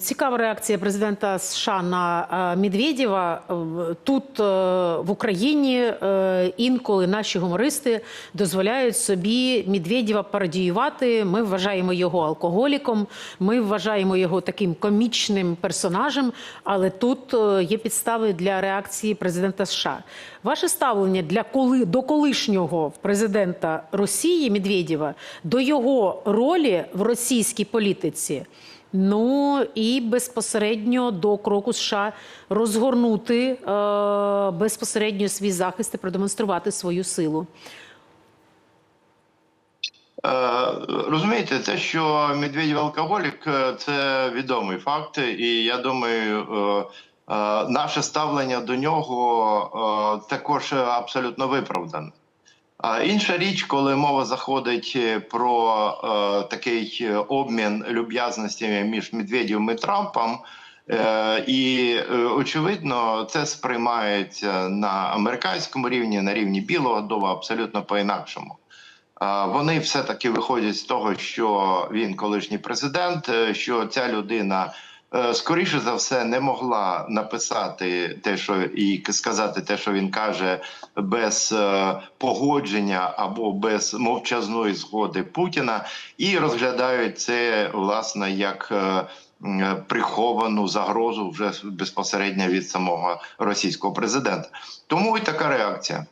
Цікава реакція президента США на е, Медведєва. Е, Тут е, в Україні інколи наші гумористи дозволяють собі Медведєва пародіювати. Ми вважаємо його алкоголіком, ми вважаємо його таким комічним персонажем. Але тут є підстави для реакції президента США. Ваше ставлення для коли до колишнього президента Росії Медведєва до його ролі в російській політиці. Ну і безпосередньо до кроку США розгорнути е, безпосередньо свій захист і продемонструвати свою силу. Е, Розумієте, те, що Медведєв алкоголік, це відомий факт, і я думаю, е, е, наше ставлення до нього також абсолютно виправдане. Інша річ, коли мова заходить про е, такий обмін люб'язностями між Медведєвим і Трампом, е, і е, очевидно, це сприймається на американському рівні, на рівні Білого Дому абсолютно по-інакшому. А, Вони все-таки виходять з того, що він колишній президент, е, що ця людина. Е, Скоріше за все не могла написати те, що і сказати те, що він каже, без е, погодження або без мовчазної згоди Путіна, і розглядають це власне як е, приховану загрозу вже безпосередньо від самого російського президента. Тому і така реакція.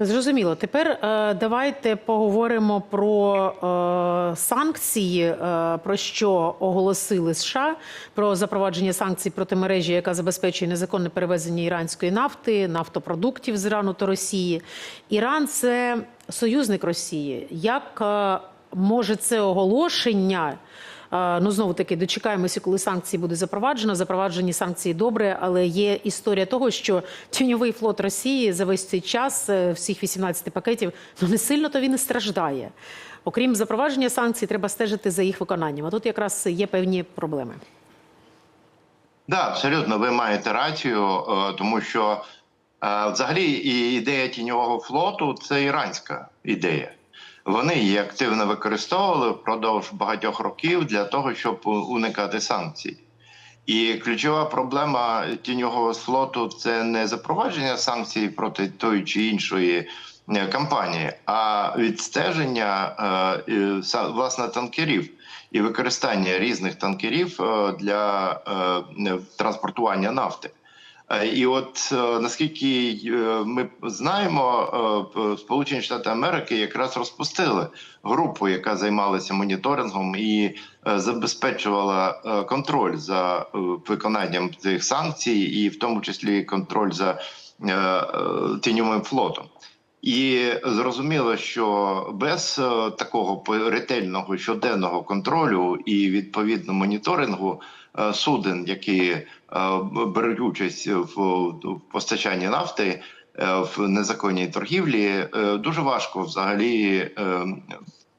Зрозуміло. Тепер е, давайте поговоримо про е, санкції, е, про що оголосили США, про запровадження санкцій проти мережі, яка забезпечує незаконне перевезення іранської нафти, нафтопродуктів з Ірану та Росії. Іран це союзник Росії. Як може це оголошення? Ну, знову таки, дочекаємося, коли санкції буде запроваджено. Запроваджені санкції добре, але є історія того, що тіньовий флот Росії за весь цей час, е, всіх 18 пакетів, ну не сильно то він і страждає. Окрім запровадження санкцій, треба стежити за їх виконанням. А тут якраз є певні проблеми. Да, абсолютно, ви маєте рацію, е, тому що е, взагалі ідея тіньового флоту це іранська ідея. Вони її активно використовували впродовж багатьох років для того, щоб уникати санкцій. І ключова проблема тіньового флоту це не запровадження санкцій проти тої чи іншої е, компанії, а відстеження е, власне танкерів і використання різних танкерів е, для транспортування нафти. Е, І от е, наскільки е, ми знаємо, Сполучені Штати Америки якраз розпустили групу, яка займалася моніторингом і забезпечувала контроль за виконанням цих санкцій, і в тому числі контроль за тіньовим флотом. І зрозуміло, що без е, такого ретельного щоденного контролю і відповідно моніторингу е, суден, які е, беруть участь в, постачанні нафти в незаконній торгівлі, дуже важко взагалі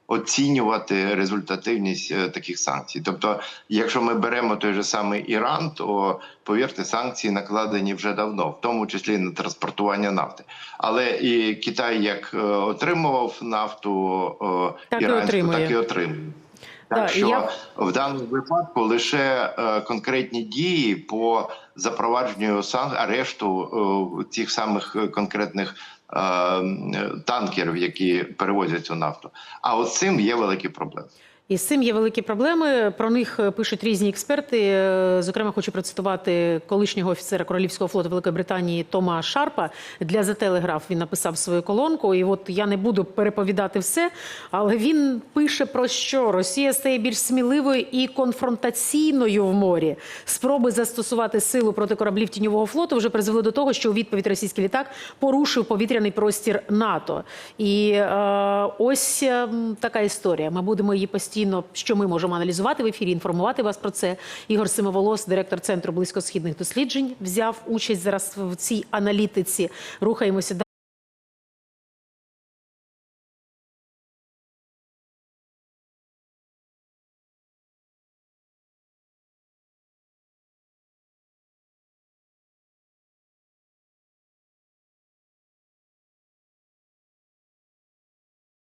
оцінювати результативність е, таких санкцій. Тобто, якщо ми беремо той же самий Іран, то повірте, санкції накладені вже давно, в тому числі на транспортування нафти. Але і Китай як е, отримував нафту е, Так іранську, отримує. так і отримує. Так Да, що я- в даному випадку лише е, конкретні дії по запровадженню сан арешту е, цих самих конкретних танкерів, які перевозять цю нафту. А от цим є великі проблеми. І з цим є великі проблеми. Про них е, пишуть різні експерти. Е, Зокрема, хочу процитувати колишнього офіцера Королівського флоту Великої Британії Тома Шарпа. Для The Telegraph він написав свою колонку. І от я не буду переповідати все, але він пише про що Росія стає більш сміливою і конфронтаційною в морі. Спроби застосувати силу проти кораблів тіньового флоту вже призвели до того, що у відповідь російський літак порушив повітряний простір НАТО. І е, ось е, така історія. Ми будемо її постійно, що ми можемо аналізувати в ефірі, інформувати вас про це. Ігор Симоволос, директор центру близькосхідних досліджень, взяв участь зараз в цій аналітиці. Рухаємося.